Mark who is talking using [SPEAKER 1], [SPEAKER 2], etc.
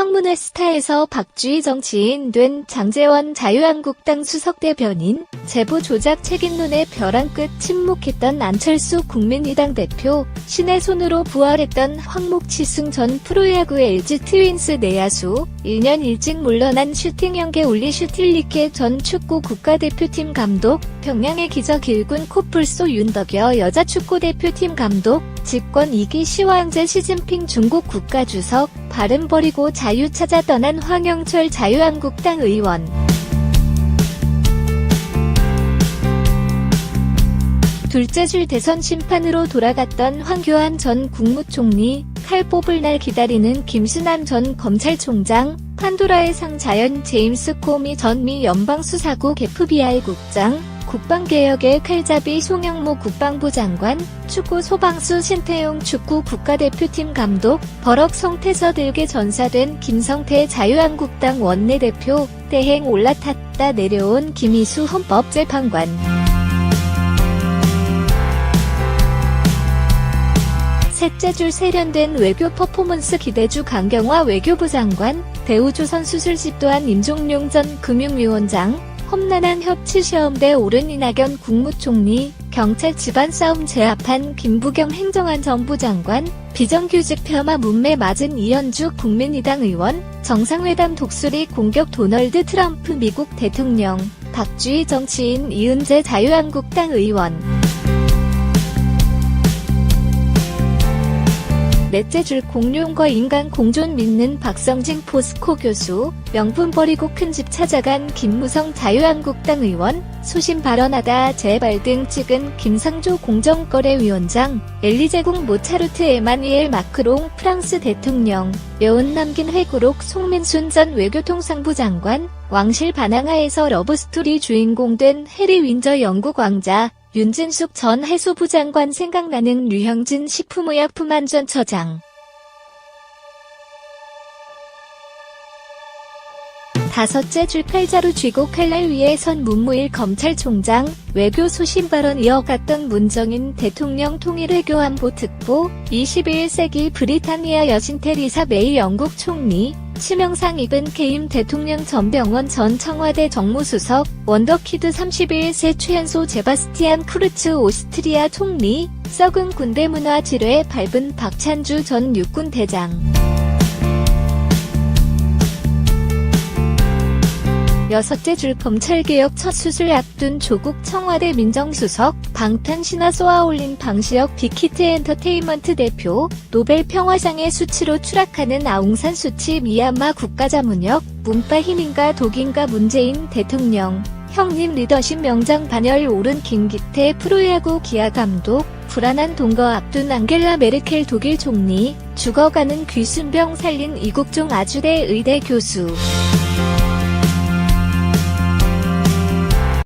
[SPEAKER 1] 청문회 스타에서 박주희 정치인 된 장재원 자유한국당 수석대변인, 제보 조작 책임론에 벼랑 끝 침묵했던 안철수 국민의당 대표, 신의 손으로 부활했던 황목치승 전 프로야구 LG 트윈스 내야수, 1년 일찍 물러난 슈팅 연계 올리 슈틸리케 전 축구 국가대표팀 감독, 평양의 기적 일군 코뿔소 윤덕여 여자 축구대표팀 감독, 집권 2기 시황제 시진핑 중국 국가주석, 발음 버리고 자유 찾아 떠난 황영철 자유한국당 의원. 둘째 줄 대선 심판으로 돌아갔던 황교안 전 국무총리, 칼 뽑을 날 기다리는 김순남 전 검찰총장, 판도라의 상 자연 제임스 코미 전 미 연방수사국 FBI 국장, 국방개혁의 칼잡이 송영모 국방부 장관, 축구 소방수 신태용 축구 국가대표팀 감독, 버럭 성태서 들게 전사된 김성태 자유한국당 원내대표, 대행 올라탔다 내려온 김희수 헌법재판관. 셋째 줄 세련된 외교 퍼포먼스 기대주 강경화 외교부 장관, 대우조선 수술집 또한 임종룡 전 금융위원장, 험난한 협치 시험대 오른 이낙연 국무총리, 경찰 집안 싸움 제압한 김부겸 행정안전부 장관, 비정규직 폄하 문매 맞은 이현주 국민의당 의원, 정상회담 독수리 공격 도널드 트럼프 미국 대통령, 박주희 정치인 이은재 자유한국당 의원. 넷째 줄 공룡과 인간 공존 믿는 박성진 포스코 교수, 명품 버리고 큰 집 찾아간 김무성 자유한국당 의원, 소신 발언하다 재발 등 찍은 김상조 공정거래위원장, 엘리제국 모차르트 에마니엘 마크롱 프랑스 대통령, 여운 남긴 회구록 송민순 전 외교통상부 장관, 왕실 반항하에서 러브스토리 주인공 된 해리 윈저 영국 왕자, 윤진숙 전 해수부 장관 생각나는 류형진 식품의약품안전처장. 다섯째 줄 칼자루 쥐고 칼날 위에 선 문무일 검찰총장, 외교 소신 발언 이어갔던 문정인 대통령 통일외교안보 특보, 21세기 브리타니아 여신 테리사 메이 영국 총리, 치명상 입은 개임 대통령 전병원 전 청와대 정무수석, 원더키드 31세 최연소 제바스티안 쿠르츠 오스트리아 총리, 썩은 군대 문화 지뢰에 밟은 박찬주 전 육군 대장. 여섯째 줄 검찰개혁 첫 수술 앞둔 조국 청와대 민정수석, 방탄신화 쏘아올린 방시혁 빅히트 엔터테인먼트 대표, 노벨 평화상의 수치로 추락하는 아웅산 수치 미얀마 국가자문역, 문파 힘인가 독인가 문재인 대통령, 형님 리더십 명장 반열 오른 김기태 프로야구 기아 감독, 불안한 동거 앞둔 앙겔라 메르켈 독일 총리, 죽어가는 귀순병 살린 이국종 아주대 의대 교수.